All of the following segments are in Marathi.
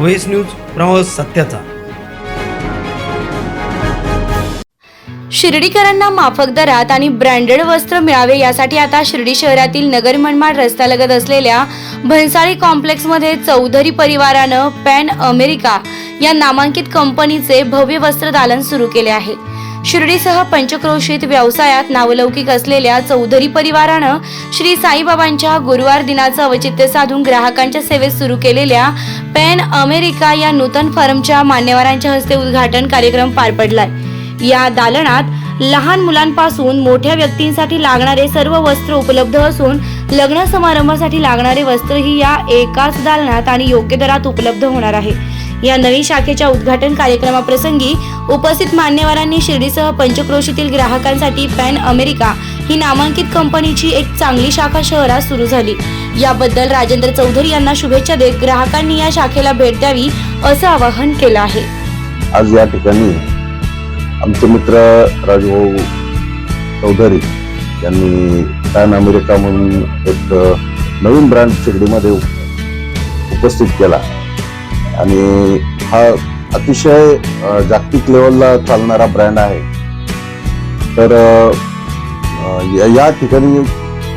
व्हेस न्यूज प्रवास सत्याचा. शिर्डीकरांना माफक दरात आणि ब्रँडेड वस्त्र मिळावे यासाठी आता शिर्डी शहरातील नगर मनमाड रस्त्यालगत असलेल्या भन्साळी कॉम्प्लेक्समध्ये चौधरी परिवारानं पॅन अमेरिका या नामांकित कंपनीचे भव्य वस्त्र दालन सुरू केले आहे. शिर्डीसह पंचक्रोशीत व्यवसायात नावलौकिक असलेल्या चौधरी परिवारानं श्री साईबाबांच्या गुरुवार दिनाचं औचित्य साधून ग्राहकांच्या सेवेत सुरू केलेल्या पॅन अमेरिका या नूतन फर्मच्या मान्यवरांच्या हस्ते उद्घाटन कार्यक्रम पार पडलाय. या दालनात लहान मुलांपासून मोठ्या व्यक्तींसाठी लागणारे सर्व वस्त्र उपलब्ध असून लग्न समारंभासाठी लागणारे वस्त्रही या एकाच दालनात आणि योग्य दरात उपलब्ध होणार आहे. या नवीन शाखेच्या उद्घाटन कार्यक्रमाप्रसंगी उपस्थित मान्यवरांनी शिर्डीसह पंचक्रोशीतील ग्राहकांसाठी पॅन अमेरिका ही नामांकित कंपनीची एक चांगली शाखा शहरात सुरू झाली. याबद्दल राजेंद्र चौधरी यांना शुभेच्छा देत ग्राहकांनी या शाखेला भेट द्यावी असं आवाहन केलं आहे. आज या ठिकाणी आमचे मित्र राजभाऊ चौधरी यांनी पॅन अमेरिका म्हणून एक नवीन ब्रँड शिर्डीमध्ये उपस्थित केला. आणि हा अतिशय जागतिक लेवलला चालणारा ब्रँड आहे. तर या- या ठिकाणी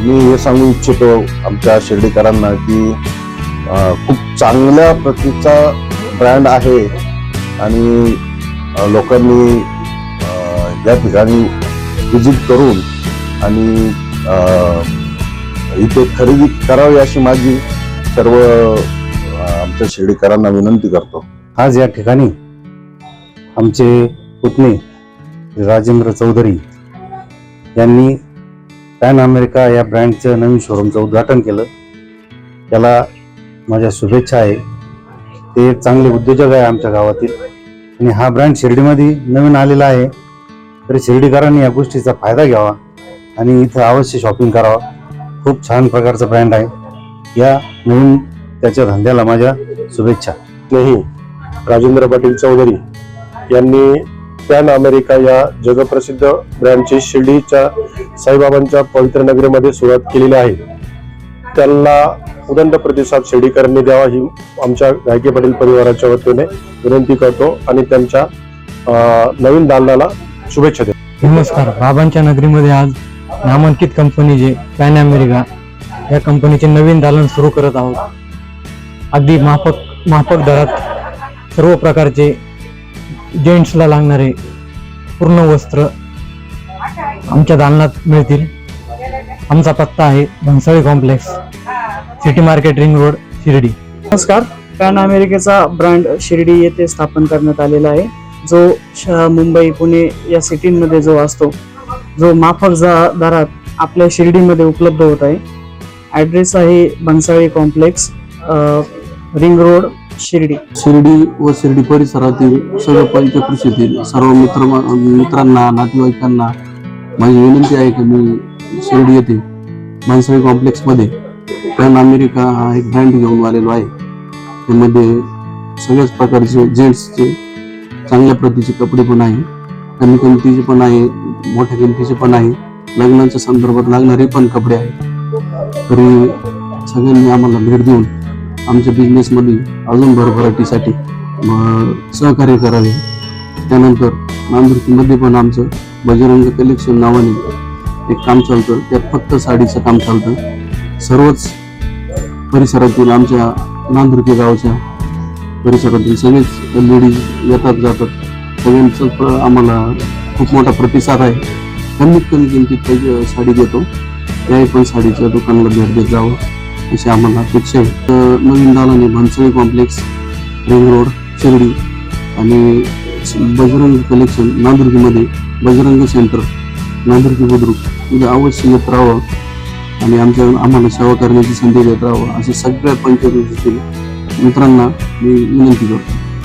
मी हे सांगू इच्छितो आमच्या शिर्डीकरांना की खूप चांगल्या प्रतीचा ब्रँड आहे आणि लोकांनी या ठिकाणी व्हिजिट करून आणि इथे खरेदी करावी अशी माझी सर्व आमच्या शिर्डीकरांना विनंती करतो. आज या ठिकाणी आमचे पुतणे राजेंद्र चौधरी यांनी पॅन अमेरिका या ब्रँडचं नवीन शोरूमचं उद्घाटन केलं. त्याला माझ्या शुभेच्छा आहे. ते एक चांगले उद्योजक आहे आमच्या गावातील. आणि हा ब्रँड शिर्डीमध्ये नवीन आलेला आहे. तरी शिर्डीकरांनी या गोष्टीचा फायदा घ्यावा आणि इथं अवश्य शॉपिंग करावा. खूप छान प्रकारचा ब्रँड आहे. या नवीन त्याच्या धंद्याला माझ्या शुभेच्छा. स्नेही राजेंद्र पाटील चौधरी यांनी पॅन अमेरिका या जगप्रसिद्ध ब्रँडची शिर्डीच्या साईबाबांच्या पवित्र नगरीमध्ये सुरुवात केलेली आहे. त्यांना उदंड प्रतिसाद शिर्डीकरांनी द्यावा ही आमच्या गायके पाटील परिवाराच्या वतीने विनंती करतो आणि त्यांच्या नवीन दालनाला शुभेच्छा देतो. नमस्कार. बाबांच्या नगरीमध्ये आज नामांकित कंपनी जे पॅन अमेरिका या कंपनीचे नवीन दालन सुरू करत आहोत. अगदी माफक माफक दरात सर्व प्रकारचे जेंट्सला लागणारे पूर्ण वस्त्र आमच्या दालनात मिळतील. आमचा पत्ता आहे Bhansali complex city market ring road Shirdi. नमस्कार. पॅन अमेरिकेचा ब्रँड शिर्डी येथे स्थापन करण्यात आलेला आहे. जो श- मुंबई पुणे या सिटींमध्ये जो असतो जो माफक जा- दरात आपल्या शिर्डीमध्ये उपलब्ध होत आहे. ॲड्रेस आहे Bhansali complex ring road Shirdi. Shirdi व शिर्डी परिसरातील सर्व पंचकृषीतील सर्व मित्र मित्रांना नातेवाईकांना माझी विनंती आहे की मी शिर्डी येथे मानसळी कॉम्प्लेक्समध्ये पॅन अमेरिका हा एक ब्रँड घेऊन आलेलो आहे. त्यामध्ये सगळ्याच प्रकारचे जेंट्सचे चांगल्या प्रतीचे कपडे पण आहे कमी किमतीचे पण आहे मोठ्या किमतीचे पण आहे लग्नाच्या संदर्भात लागणारे पण कपडे आहेत. तरी सगळ्यांनी आम्हाला भेट देऊन आमच्या बिझनेसमध्ये अजून भरभराटीसाठी सहकार्य करावे. त्यानंतर नांदुर्कीमध्ये पण आमचं बजरंग कलेक्शन नावाने एक काम चालतं. त्यात फक्त साडीचं काम चालतं. सर्वच परिसरातील आमच्या नांदुर्की गावच्या परिसरातील सगळेच लेडीज येतात जातात. सगळ्यांचं आम्हाला खूप मोठा प्रतिसाद आहे. कमीत कमी किमतीत साडी देतो. त्याही पण साडीच्या दुकानाला भेट देत जावं. अशी आम्हाला अपेक्षा आहे. तर नवीन दालाने Bhansali complex ring road Shirdi आणि बजरंग कलेक्शन नांदुर्गीमध्ये बजरंग सेंटर नांदुर्गी बुद्रुक. इथं अवश्य येत राहावं आणि आमच्या आम्हाला सेवा करण्याची संधी देत राहावं. असे सगळ्या पंचायतीतील मित्रांना मी विनंती करतो.